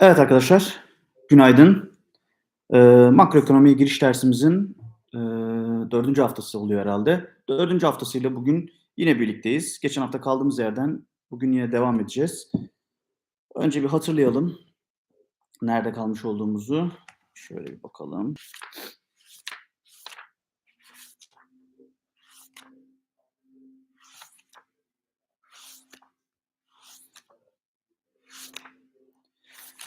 Evet arkadaşlar, günaydın. Eee, makroekonomiye giriş dersimizin, eee, 4. haftası oluyor herhâlde. 4. haftasıyla bugün yine birlikteyiz. Geçen hafta kaldığımız yerden bugün yine devam edeceğiz. Önce bir hatırlayalım nerede kalmış olduğumuzu. Şöyle bir bakalım.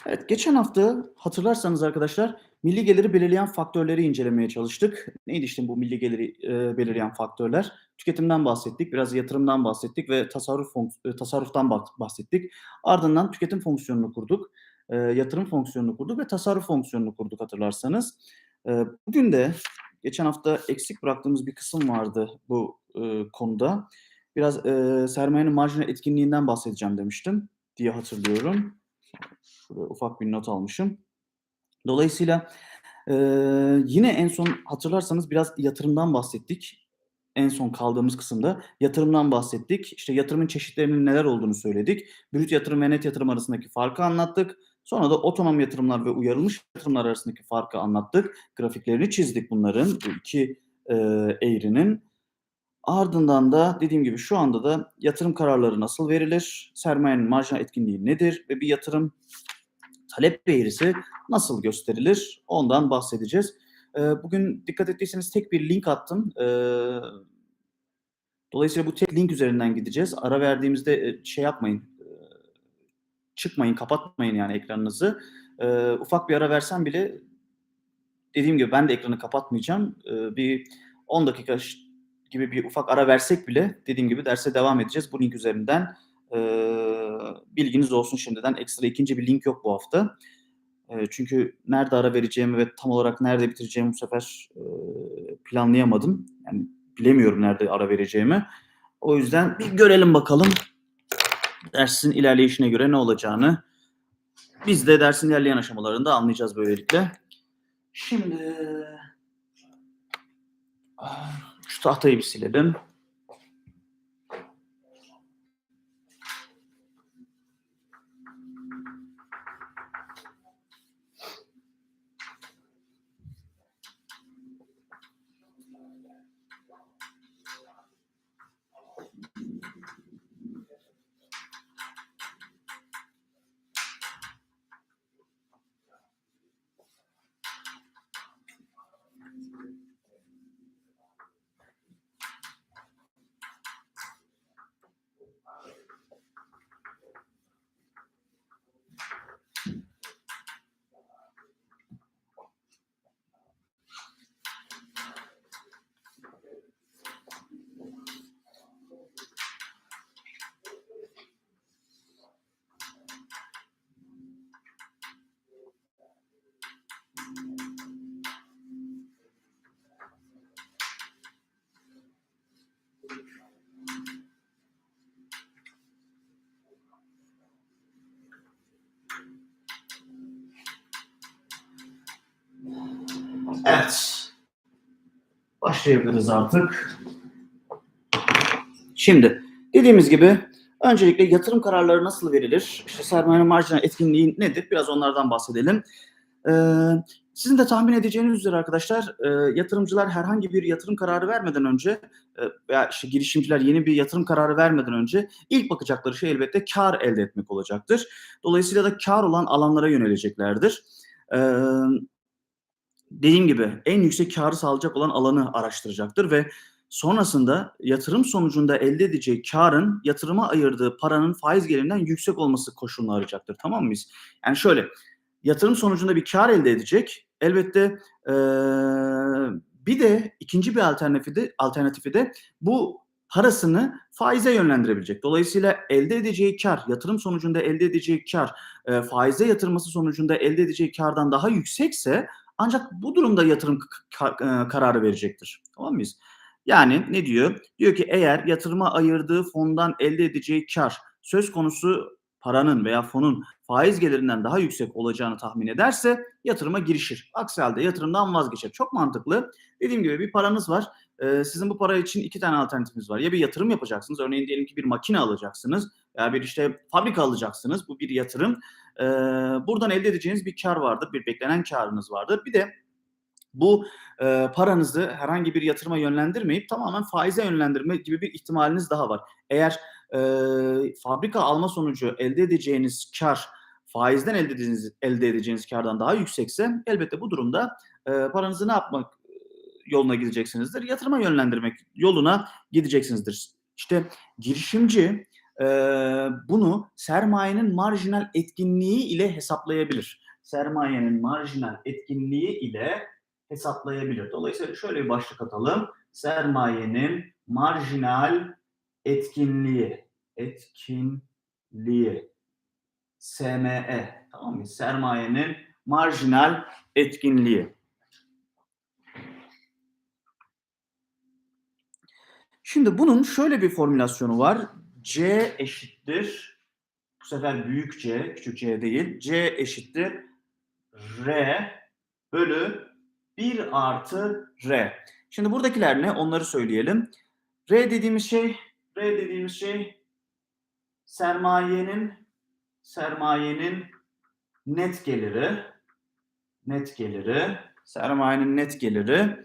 Evet, geçen hafta hatırlarsanız arkadaşlar milli geliri belirleyen faktörleri incelemeye çalıştık. Neydi işte bu milli geliri, eee, belirleyen faktörler? Tüketimden bahsettik, biraz yatırımdan bahsettik ve tasarruf eee, tasarruftan bah bahsettik. Ardından tüketim fonksiyonunu kurduk, eee, yatırım fonksiyonunu kurduk ve tasarruf fonksiyonunu kurduk hatırlarsanız. Eee, bugün de geçen hafta eksik bıraktığımız bir kısım vardı bu, ııı, konuda. Biraz, eee, sermayenin marjinal etkinliğinden bahsedeceğim demiştim diye hatırlıyorum. Şuraya ufak bir not almışım. Dolayısıyla, eee, yine en son hatırlarsanız biraz yatırımdan bahsettik. En son kaldığımız kısımda yatırımdan bahsettik. İşte yatırımın çeşitlerinin neler olduğunu söyledik. Brüt yatırım ve net yatırım arasındaki farkı anlattık. Sonra da otonom yatırımlar ve uyarılmış yatırımlar arasındaki farkı anlattık. Grafiklerini çizdik bunların, bu 2 eee, eğrinin. Ardından da dediğim gibi şu anda da yatırım kararları nasıl verilir, sermayenin marjinal etkinliği nedir ve bir yatırım talep eğrisi nasıl gösterilir ondan bahsedeceğiz. Eee, bugün dikkat ettiyseniz tek bir link attım. Eee, dolayısıyla bu tek link üzerinden gideceğiz. Ara verdiğimizde, eee, şey yapmayın, eee, çıkmayın, kapatmayın yani ekranınızı. Eee, ufak bir ara versem bile dediğim gibi ben de ekranı kapatmayacağım. Bir 10 dakika gibi bir ufak ara versek bile dediğim gibi derse devam edeceğiz bu link üzerinden. Eee, bilginiz olsun şimdiden. Ekstra 2'nci bir link yok bu hafta. Eee, çünkü nerede ara vereceğimi ve tam olarak nerede bitireceğimi bu sefer, eee, planlayamadım. Yani bilemiyorum nerede ara vereceğimi. O yüzden bir görelim bakalım dersin ilerleyişine göre ne olacağını. Biz de dersin ilerleyen aşamalarında anlayacağız böylelikle. Şimdi ah, şu tahtayı bir silelim. Evet. Başlayabiliriz artık. Şimdi dediğimiz gibi öncelikle yatırım kararları nasıl verilir? İşte sermayenin marjinal etkinliği nedir? Biraz onlardan bahsedelim. Eee, sizin de tahmin edeceğiniz üzere arkadaşlar, eee, yatırımcılar herhangi bir yatırım kararı vermeden önce, eee, veya işte girişimciler yeni bir yatırım kararı vermeden önce ilk bakacakları şey elbette kâr elde etmek olacaktır. Dolayısıyla da kâr olan alanlara yöneleceklerdir. Emm, dediğim gibi en yüksek kârı sağlayacak olan alanı araştıracaktır ve sonrasında yatırım sonucunda elde edeceği kârın yatırıma ayırdığı paranın faiz gelirinden yüksek olması koşulunu arayacaktır. Tamam mıyız? Yani şöyle, yatırım sonucunda bir kâr elde edecek. Elbette, eee, bir de 2'nci bir alternatifi de alternatifi de bu parasını faize yönlendirebilecek. Dolayısıyla elde edeceği kâr, yatırım sonucunda elde edeceği kâr, eee, faize yatırması sonucunda elde edeceği kârdan daha yüksekse ancak bu durumda yatırım eee, kararı verecektir. Tamam mıyız? Yani ne diyor? Diyor ki eğer yatırıma ayırdığı fondan elde edeceği kâr söz konusu paranın veya fonun faiz gelirinden daha yüksek olacağını tahmin ederse yatırıma girişir. Aksi hâlde yatırımdan vazgeçer. Çok mantıklı. Dediğim gibi bir paranız var. Eee, sizin bu para için 2 tane alternatifiniz var. Ya bir yatırım yapacaksınız. Örneğin diyelim ki bir makine alacaksınız veya bir işte fabrika alacaksınız. Bu bir yatırım. E, buradan elde edeceğiniz bir kar vardır, bir beklenen karınız vardır. Bir de bu e, paranızı herhangi bir yatırıma yönlendirmeyip tamamen faize yönlendirme gibi bir ihtimaliniz daha var. Eğer e, fabrika alma sonucu elde edeceğiniz kar faizden elde edeceğiniz, elde edeceğiniz kardan daha yüksekse elbette bu durumda e, paranızı ne yapmak yoluna gideceksinizdir? Yatırıma yönlendirmek yoluna gideceksinizdir. İşte girişimci e, bunu sermayenin marjinal etkinliği ile hesaplayabilir. Sermayenin marjinal etkinliği ile hesaplayabilir. Dolayısıyla şöyle bir başlık atalım. Sermayenin marjinal etkinliği. Etkinliği. SME. Tamam mı? Sermayenin marjinal etkinliği. Şimdi bunun şöyle bir formülasyonu var. C eşittir. Bu sefer büyük C, küçük C değil. C eşittir. R bölü 1 artı R. Şimdi buradakiler ne? Onları söyleyelim. R dediğimiz şey, R dediğimiz şey sermayenin sermayenin net geliri net geliri sermayenin net geliri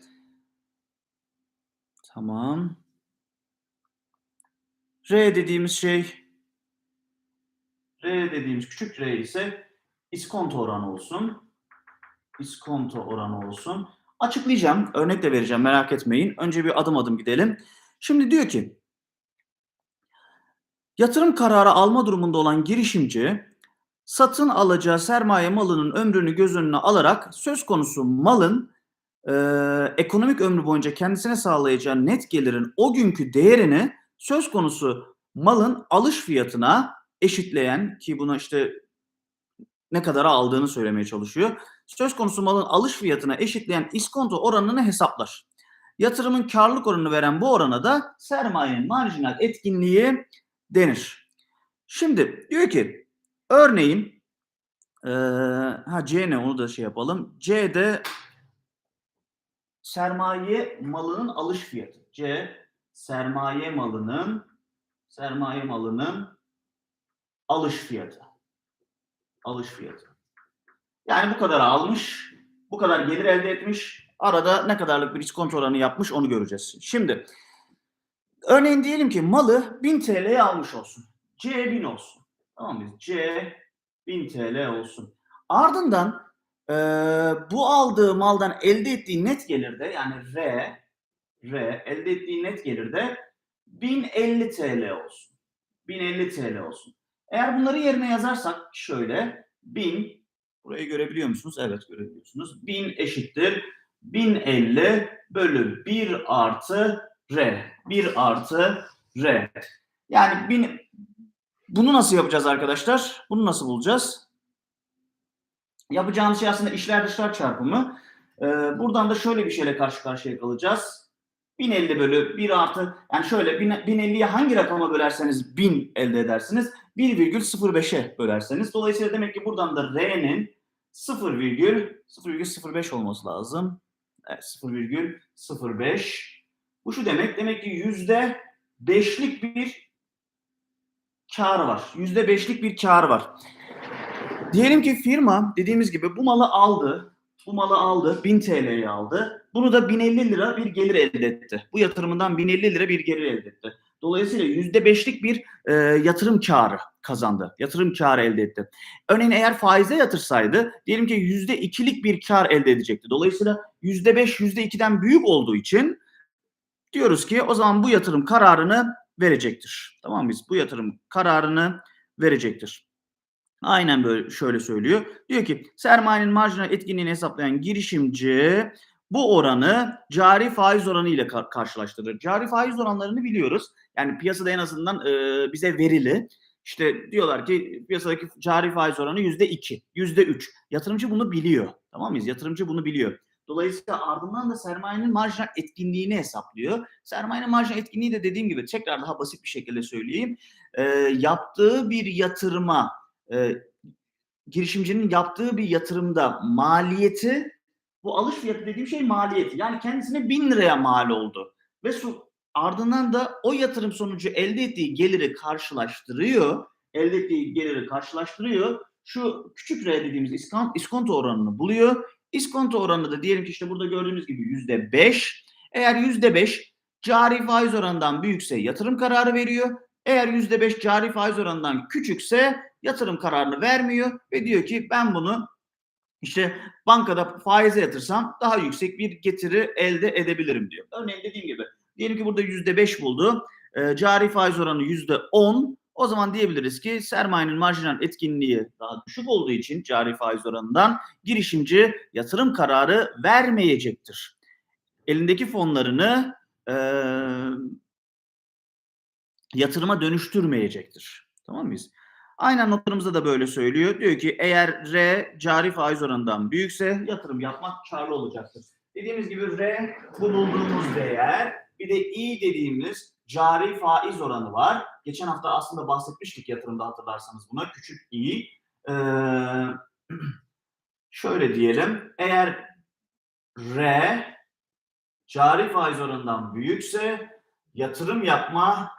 tamam R dediğimiz şey R dediğimiz küçük R ise iskonto oranı olsun. İskonto oranı olsun. Açıklayacağım. Örnek de vereceğim. Merak etmeyin. Önce bir adım adım gidelim. Şimdi diyor ki yatırım kararı alma durumunda olan girişimci satın alacağı sermaye malının ömrünü göz önüne alarak söz konusu malın e, ekonomik ömrü boyunca kendisine sağlayacağı net gelirin o günkü değerini söz konusu malın alış fiyatına eşitleyen ki buna işte ne kadara aldığını söylemeye çalışıyor. Söz konusu malın alış fiyatına eşitleyen iskonto oranını hesaplar. Yatırımın karlılık oranını veren bu orana da sermayenin marjinal etkinliği denir. Şimdi diyor ki örneğin ee, ha C ne onu da şey yapalım. C'de sermaye malının alış fiyatı. C sermaye malının sermaye malının alış fiyatı. Alış fiyatı. Yani bu kadar almış, bu kadar gelir elde etmiş. Arada ne kadarlık bir iskonto oranı yapmış onu göreceğiz. Şimdi örneğin diyelim ki malı 1000 TL'ye almış olsun. C 1000 olsun. Tamam mı? C 1000 TL olsun. Ardından e, bu aldığı maldan elde ettiği net gelirde yani R R elde ettiği net gelirde 1050 TL olsun. 1050 TL olsun. Eğer bunları yerine yazarsak şöyle 1000 burayı görebiliyor musunuz? Evet görebiliyorsunuz. 1000 eşittir 1050 bölü 1 artı R. 1 artı R. Yani 1000 bunu nasıl yapacağız arkadaşlar? Bunu nasıl bulacağız? Yapacağımız şey aslında işler dışlar çarpımı. Ee, buradan da şöyle bir şeyle karşı karşıya kalacağız. 1050 bölü 1 artı yani şöyle 1050'yi hangi rakama bölerseniz 1000 elde edersiniz. 1,05'e bölerseniz. Dolayısıyla demek ki buradan da R'nin 0,05 olması lazım. Evet 0,05. Bu şu demek. Demek ki yüzde beşlik bir kar var. Yüzde beşlik bir kar var. Diyelim ki firma dediğimiz gibi bu malı aldı. Bu malı aldı. 1000 TL'ye aldı. Bunu da 1050 lira bir gelir elde etti. Bu yatırımından 1050 lira bir gelir elde etti. Dolayısıyla %5'lik bir e, yatırım karı kazandı. Yatırım karı elde etti. Örneğin eğer faize yatırsaydı diyelim ki %2'lik bir kar elde edecekti. Dolayısıyla %5 %2'den büyük olduğu için diyoruz ki o zaman bu yatırım kararını verecektir. Tamam? Biz bu yatırım kararını verecektir. Aynen böyle şöyle söylüyor. Diyor ki sermayenin marjinal etkinliğini hesaplayan girişimci bu oranı cari faiz oranı ile kar- karşılaştırır. Cari faiz oranlarını biliyoruz. Yani piyasada en azından e, bize verili. İşte diyorlar ki piyasadaki cari faiz oranı yüzde iki, yüzde üç. Yatırımcı bunu biliyor. Tamam mıyız? Yatırımcı bunu biliyor. Dolayısıyla ardından da sermayenin marjinal etkinliğini hesaplıyor. Sermayenin marjinal etkinliği de dediğim gibi tekrar daha basit bir şekilde söyleyeyim. E, yaptığı bir yatırıma, e, girişimcinin yaptığı bir yatırımda maliyeti bu alış fiyatı dediğim şey maliyeti. Yani kendisine bin liraya mal oldu. Ve su, ardından da o yatırım sonucu elde ettiği geliri karşılaştırıyor. Elde ettiği geliri karşılaştırıyor. şu küçük R dediğimiz iskon- iskonto oranını buluyor. İskonto oranı da diyelim ki işte burada gördüğünüz gibi yüzde beş. Eğer yüzde beş cari faiz oranından büyükse yatırım kararı veriyor. Eğer yüzde beş cari faiz oranından küçükse yatırım kararını vermiyor ve diyor ki ben bunu işte bankada faize yatırsam daha yüksek bir getiri elde edebilirim diyor. Örneğin dediğim gibi diyelim ki burada yüzde beş buldu. E, cari faiz oranı yüzde on. O zaman diyebiliriz ki sermayenin marjinal etkinliği daha düşük olduğu için cari faiz oranından girişimci yatırım kararı vermeyecektir. Elindeki fonlarını e, yatırıma dönüştürmeyecektir. Tamam mıyız? Aynen notlarımızda da böyle söylüyor. Diyor ki eğer R cari faiz oranından büyükse yatırım yapmak karlı olacaktır. Dediğimiz gibi R bu bulduğumuz değer. Bir de I dediğimiz cari faiz oranı var. Geçen hafta aslında bahsetmiştik yatırımda hatırlarsanız buna. Küçük I. Ee, şöyle diyelim. Eğer R cari faiz oranından büyükse yatırım yapma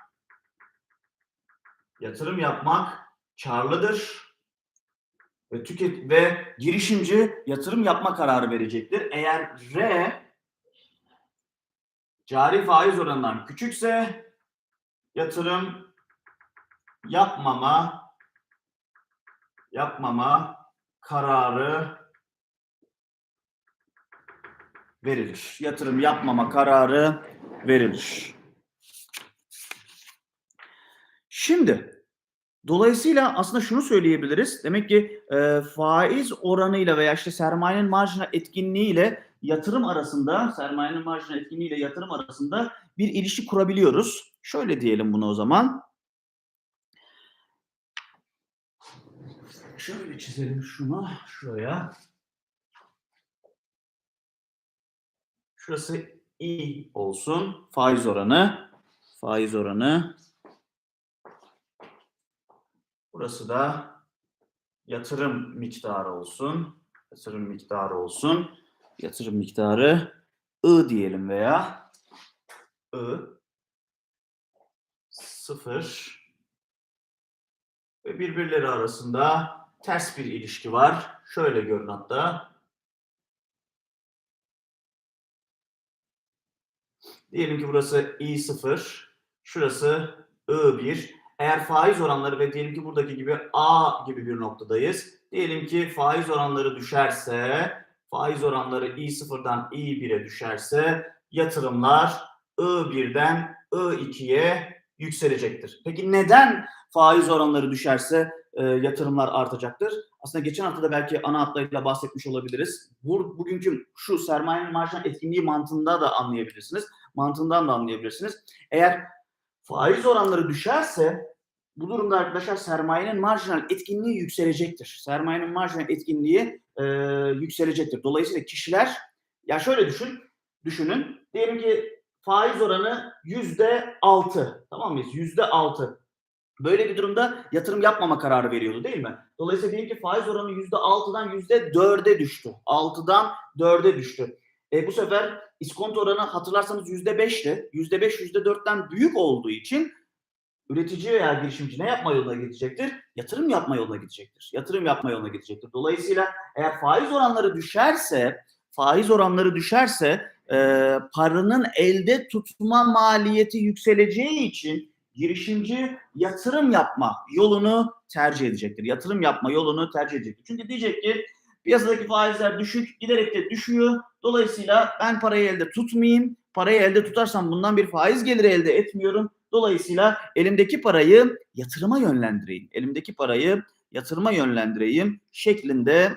yatırım yapmak karlıdır ve tüket ve girişimci yatırım yapma kararı verecektir. Eğer R cari faiz oranından küçükse yatırım yapmama yapmama kararı verilir. Yatırım yapmama kararı verilir. Şimdi Dolayısıyla aslında şunu söyleyebiliriz. Demek ki e, faiz oranıyla veya işte sermayenin marjinal etkinliğiyle yatırım arasında, sermayenin marjinal etkinliğiyle yatırım arasında bir ilişki kurabiliyoruz. Şöyle diyelim bunu o zaman. Şöyle çizelim şunu şuraya. Şurası i olsun. Faiz oranı. Faiz oranı. Burası da yatırım miktarı olsun. Yatırım miktarı olsun. Yatırım miktarı I diyelim veya I sıfır ve birbirleri arasında ters bir ilişki var. Şöyle görün hatta. Diyelim ki burası I0, şurası I1. Eğer faiz oranları ve diyelim ki buradaki gibi A gibi bir noktadayız. Diyelim ki faiz oranları düşerse, faiz oranları I0'dan I1'e düşerse yatırımlar I1'den I2'ye yükselecektir. Peki neden faiz oranları düşerse e, yatırımlar artacaktır? Aslında geçen hafta da belki ana hatlarıyla bahsetmiş olabiliriz. Bu, bugünkü şu sermayenin marjinal etkinliği mantığında da anlayabilirsiniz. Mantığından da anlayabilirsiniz. Eğer faiz oranları düşerse bu durumda arkadaşlar sermayenin marjinal etkinliği yükselecektir. Sermayenin marjinal etkinliği e, yükselecektir. Dolayısıyla kişiler ya şöyle düşün, düşünün. Diyelim ki faiz oranı yüzde altı. Tamam mıyız? Yüzde altı. Böyle bir durumda yatırım yapmama kararı veriyordu değil mi? Dolayısıyla diyelim ki faiz oranı yüzde altıdan yüzde dörde düştü. Altıdan dörde düştü. E, bu sefer iskonto oranı hatırlarsanız yüzde beşti. Yüzde beş, yüzde dörtten büyük olduğu için üretici veya girişimci ne yapma yoluna gidecektir? Yatırım yapma yoluna gidecektir. Yatırım yapma yoluna gidecektir. Dolayısıyla eğer faiz oranları düşerse, faiz oranları düşerse e, paranın elde tutma maliyeti yükseleceği için girişimci yatırım yapma yolunu tercih edecektir. Yatırım yapma yolunu tercih edecektir. Çünkü diyecek ki piyasadaki faizler düşük, giderek de düşüyor. Dolayısıyla ben parayı elde tutmayayım. Parayı elde tutarsam bundan bir faiz geliri elde etmiyorum. Dolayısıyla elimdeki parayı yatırıma yönlendireyim. Elimdeki parayı yatırıma yönlendireyim şeklinde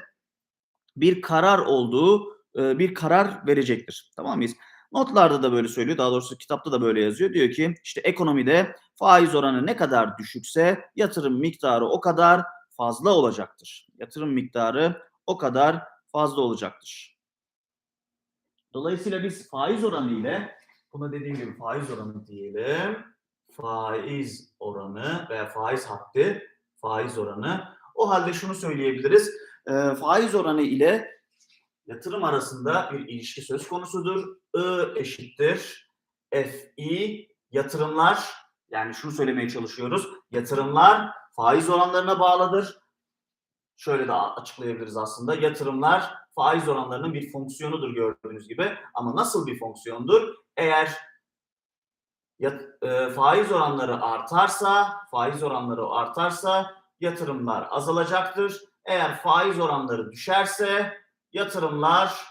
bir karar olduğu e, bir karar verecektir. Tamam mıyız? Notlarda da böyle söylüyor. Daha doğrusu kitapta da böyle yazıyor. Diyor ki işte ekonomide faiz oranı ne kadar düşükse yatırım miktarı o kadar fazla olacaktır. Yatırım miktarı o kadar fazla olacaktır. Dolayısıyla biz faiz oranı ile buna dediğim gibi faiz oranı diyelim. Faiz oranı veya faiz haddi, faiz oranı. O halde şunu söyleyebiliriz. E, faiz oranı ile yatırım arasında bir ilişki söz konusudur. I eşittir FI yatırımlar yani şunu söylemeye çalışıyoruz. Yatırımlar faiz oranlarına bağlıdır. Şöyle de açıklayabiliriz aslında. Yatırımlar faiz oranlarının bir fonksiyonudur gördüğünüz gibi. Ama nasıl bir fonksiyondur? Eğer yat, e, faiz oranları artarsa, faiz oranları artarsa yatırımlar azalacaktır. Eğer faiz oranları düşerse yatırımlar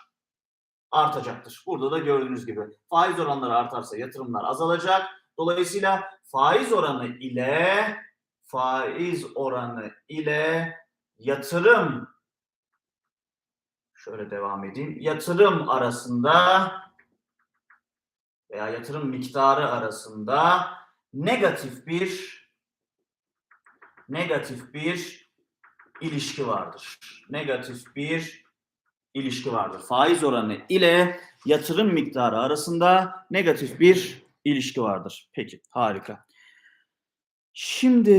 artacaktır. Burada da gördüğünüz gibi faiz oranları artarsa yatırımlar azalacak. Dolayısıyla faiz oranı ile faiz oranı ile yatırım şöyle devam edeyim. Yatırım arasında veya yatırım miktarı arasında negatif bir negatif bir ilişki vardır. Negatif bir ilişki vardır. Faiz oranı ile yatırım miktarı arasında negatif bir ilişki vardır. Peki, harika. Şimdi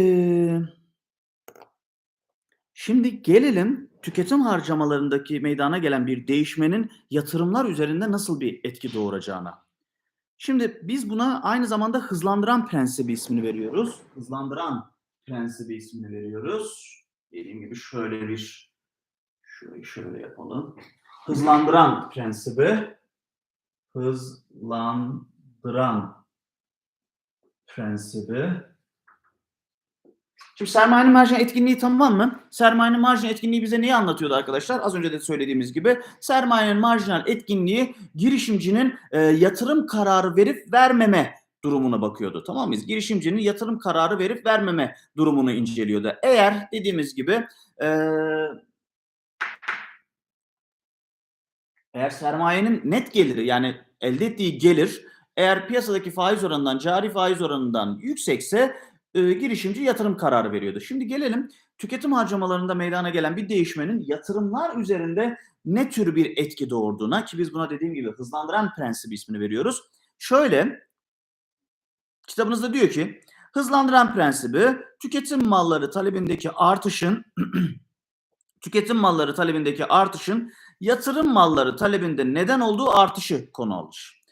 şimdi gelelim tüketim harcamalarındaki meydana gelen bir değişmenin yatırımlar üzerinde nasıl bir etki doğuracağına. Şimdi biz buna aynı zamanda hızlandıran prensibi ismini veriyoruz. Hızlandıran prensibi ismini veriyoruz. Dediğim gibi şöyle bir şöyle şöyle yapalım. Hızlandıran prensibi hızlandıran prensibi Şimdi sermayenin marjin etkinliği tamam mı? Sermayenin marjin etkinliği bize neyi anlatıyordu arkadaşlar? Az önce de söylediğimiz gibi sermayenin marjinal etkinliği girişimcinin e, yatırım kararı verip vermeme durumuna bakıyordu. Tamam mıyız? Girişimcinin yatırım kararı verip vermeme durumunu inceliyordu. Eğer dediğimiz gibi e, eğer sermayenin net geliri yani elde ettiği gelir eğer piyasadaki faiz oranından, cari faiz oranından yüksekse e, girişimci yatırım kararı veriyordu. Şimdi gelelim tüketim harcamalarında meydana gelen bir değişmenin yatırımlar üzerinde ne tür bir etki doğurduğuna ki biz buna dediğim gibi hızlandıran prensibi ismini veriyoruz. Şöyle kitabınızda diyor ki hızlandıran prensibi tüketim malları talebindeki artışın tüketim malları talebindeki artışın yatırım malları talebinde neden olduğu artışı konu alır.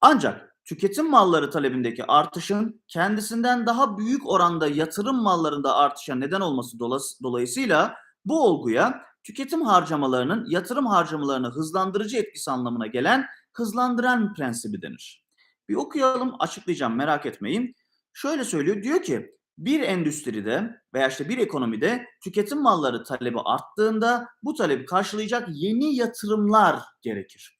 Ancak tüketim malları talebindeki artışın kendisinden daha büyük oranda yatırım mallarında artışa neden olması dolayısıyla bu olguya tüketim harcamalarının yatırım harcamalarını hızlandırıcı etkisi anlamına gelen hızlandıran prensibi denir. Bir okuyalım, açıklayacağım merak etmeyin. Şöyle söylüyor, diyor ki bir endüstride veya işte bir ekonomide tüketim malları talebi arttığında bu talebi karşılayacak yeni yatırımlar gerekir.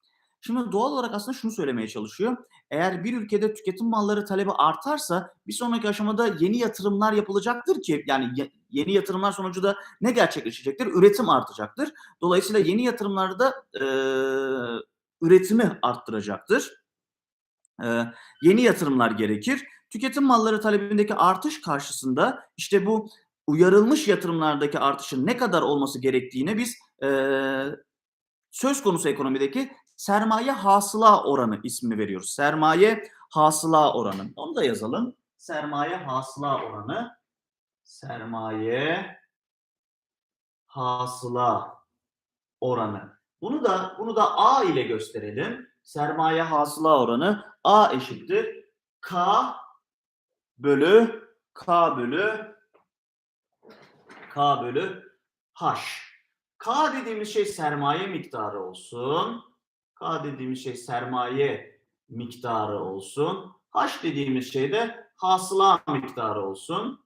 Şimdi doğal olarak aslında şunu söylemeye çalışıyor. Eğer bir ülkede tüketim malları talebi artarsa bir sonraki aşamada yeni yatırımlar yapılacaktır ki yani yeni yatırımlar sonucu da ne gerçekleşecektir? Üretim artacaktır. Dolayısıyla yeni yatırımlarda e, üretimi arttıracaktır. E, yeni yatırımlar gerekir. Tüketim malları talebindeki artış karşısında işte bu uyarılmış yatırımlardaki artışın ne kadar olması gerektiğine biz e, söz konusu ekonomideki sermaye hasıla oranı ismini veriyoruz. Sermaye hasıla oranı. Onu da yazalım. Sermaye hasıla oranı. Sermaye hasıla oranı. Bunu da bunu da A ile gösterelim. Sermaye hasıla oranı A eşittir K bölü K bölü K bölü H. K dediğimiz şey sermaye miktarı olsun. K dediğimiz şey sermaye miktarı olsun. H dediğimiz şey de hasıla miktarı olsun.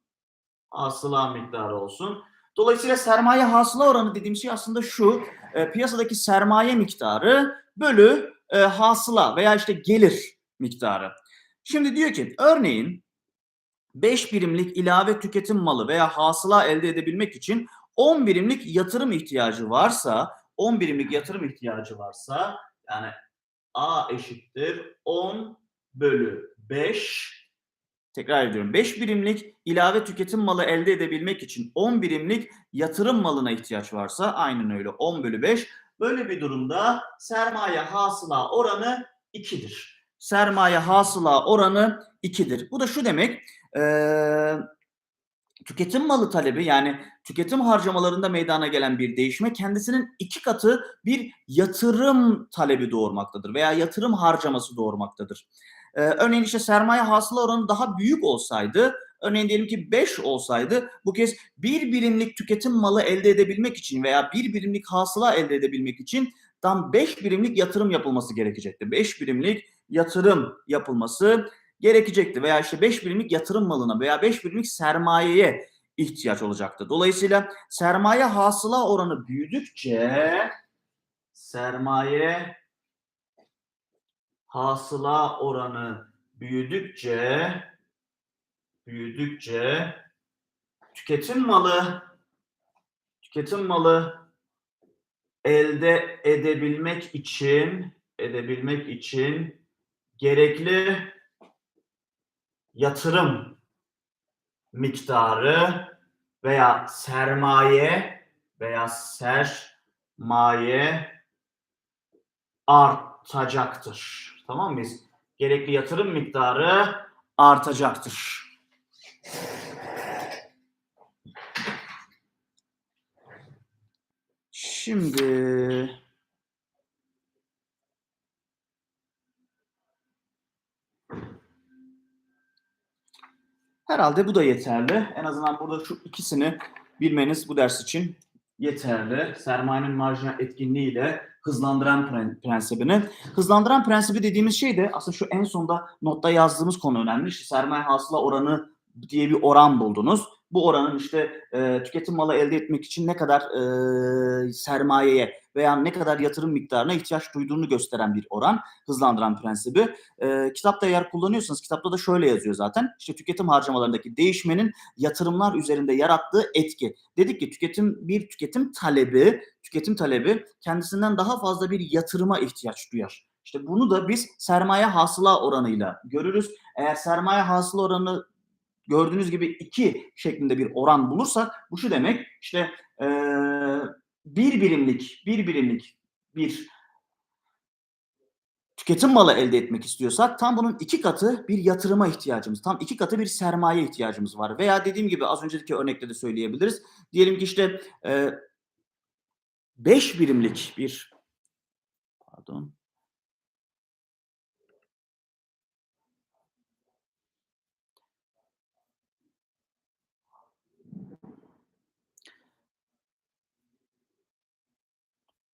Hasıla miktarı olsun. Dolayısıyla sermaye hasıla oranı dediğim şey aslında şu. E, piyasadaki sermaye miktarı bölü e, hasıla veya işte gelir miktarı. Şimdi diyor ki örneğin 5 birimlik ilave tüketim malı veya hasıla elde edebilmek için 10 birimlik yatırım ihtiyacı varsa 10 birimlik yatırım ihtiyacı varsa yani A eşittir 10 bölü 5 tekrar ediyorum 5 birimlik ilave tüketim malı elde edebilmek için 10 birimlik yatırım malına ihtiyaç varsa aynen öyle 10 bölü 5 böyle bir durumda sermaye hasıla oranı 2'dir. Sermaye hasıla oranı 2'dir. Bu da şu demek ee, tüketim malı talebi yani tüketim harcamalarında meydana gelen bir değişme kendisinin iki katı bir yatırım talebi doğurmaktadır veya yatırım harcaması doğurmaktadır. Ee, örneğin işte sermaye hasıla oranı daha büyük olsaydı Örneğin diyelim ki 5 olsaydı bu kez bir birimlik tüketim malı elde edebilmek için veya bir birimlik hasıla elde edebilmek için tam 5 birimlik yatırım yapılması gerekecekti. 5 birimlik yatırım yapılması gerekecekti veya işte 5 birimlik yatırım malına veya 5 birimlik sermayeye ihtiyaç olacaktı. Dolayısıyla sermaye hasıla oranı büyüdükçe sermaye hasıla oranı büyüdükçe büyüdükçe tüketim malı tüketim malı elde edebilmek için edebilmek için gerekli yatırım miktarı veya sermaye veya sermaye artacaktır. Tamam mıyız? Gerekli yatırım miktarı artacaktır. Şimdi herhalde bu da yeterli. En azından burada şu ikisini bilmeniz bu ders için yeterli. Sermayenin marjinal etkinliğiyle hızlandıran pren- prensibini. Hızlandıran prensibi dediğimiz şey de aslında şu en sonda notta yazdığımız konu önemli. İşte sermaye hasıla oranı diye bir oran buldunuz. Bu oranın işte e, tüketim malı elde etmek için ne kadar e, sermayeye veya ne kadar yatırım miktarına ihtiyaç duyduğunu gösteren bir oran. Hızlandıran prensibi. E, kitapta eğer kullanıyorsanız kitapta da şöyle yazıyor zaten. İşte tüketim harcamalarındaki değişmenin yatırımlar üzerinde yarattığı etki. Dedik ki tüketim bir tüketim talebi, tüketim talebi kendisinden daha fazla bir yatırıma ihtiyaç duyar. İşte bunu da biz sermaye hasıla oranıyla görürüz. Eğer sermaye hasıla oranı gördüğünüz gibi 2 şeklinde bir oran bulursak bu şu demek işte e, bir birimlik bir birimlik bir tüketim malı elde etmek istiyorsak tam bunun iki katı bir yatırıma ihtiyacımız, tam iki katı bir sermaye ihtiyacımız var. Veya dediğim gibi az önceki örnekte de söyleyebiliriz. Diyelim ki işte 5 birimlik bir pardon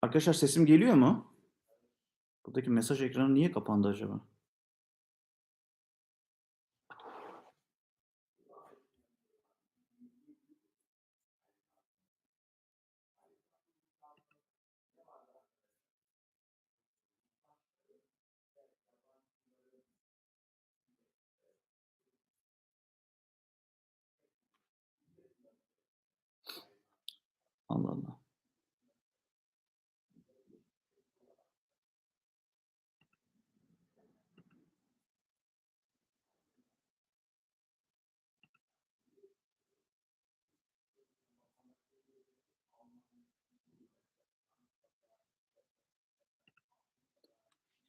Arkadaşlar sesim geliyor mu? Buradaki mesaj ekranı niye kapandı acaba? Allah Allah.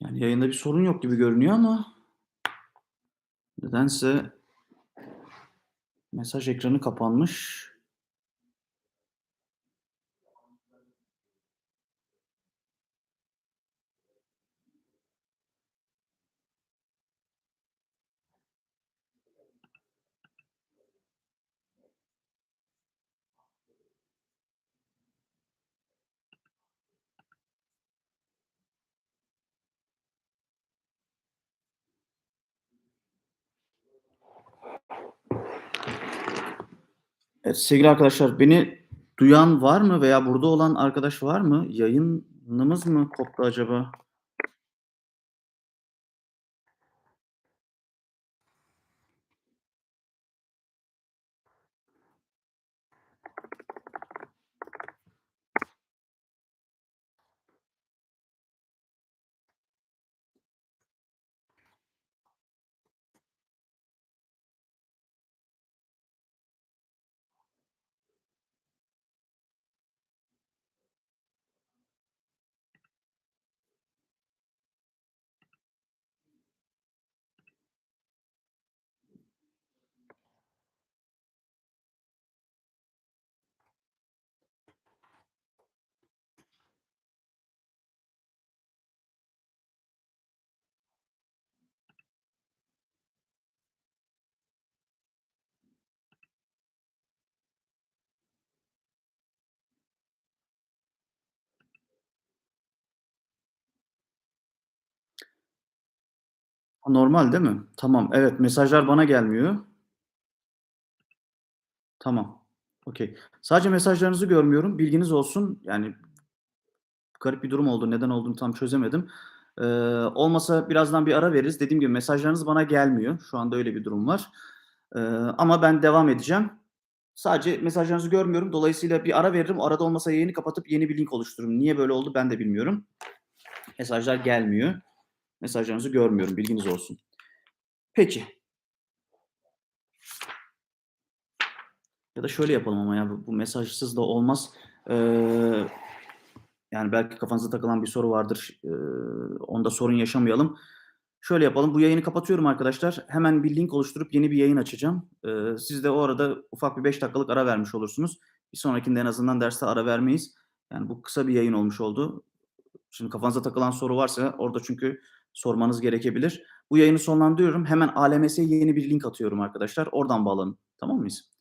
Yani yayında bir sorun yok gibi görünüyor ama nedense mesaj ekranı kapanmış. Evet, sevgili arkadaşlar beni duyan var mı veya burada olan arkadaş var mı? Yayınımız mı koptu acaba? Normal değil mi? Tamam, evet, mesajlar bana gelmiyor. Tamam, okay. Sadece mesajlarınızı görmüyorum, bilginiz olsun. Yani garip bir durum oldu, neden olduğunu tam çözemedim. Eee, olmasa birazdan bir ara veririz. Dediğim gibi mesajlarınız bana gelmiyor. Şu anda öyle bir durum var. Eee, ama ben devam edeceğim. Sadece mesajlarınızı görmüyorum. Dolayısıyla bir ara veririm. Arada olmasa yayını kapatıp yeni bir link oluştururum. Niye böyle oldu ben de bilmiyorum. Mesajlar gelmiyor. Mesajlarınızı görmüyorum, bilginiz olsun. Peki. Ya da şöyle yapalım ama ya, bu bu mesajsız da olmaz. Eee, yani belki kafanıza takılan bir soru vardır. Eee, onda sorun yaşamayalım. Şöyle yapalım, bu yayını kapatıyorum arkadaşlar. Hemen bir link oluşturup yeni bir yayın açacağım. Eee, siz de o arada ufak bir 5 dakikalık ara vermiş olursunuz. Bir sonrakinde en azından derste ara vermeyiz. Yani bu kısa bir yayın olmuş oldu. Şimdi kafanıza takılan soru varsa orada çünkü sormanız gerekebilir. Bu yayını sonlandırıyorum. Hemen ALMS'ye yeni bir link atıyorum arkadaşlar. Oradan bağlanın. Tamam mıyız?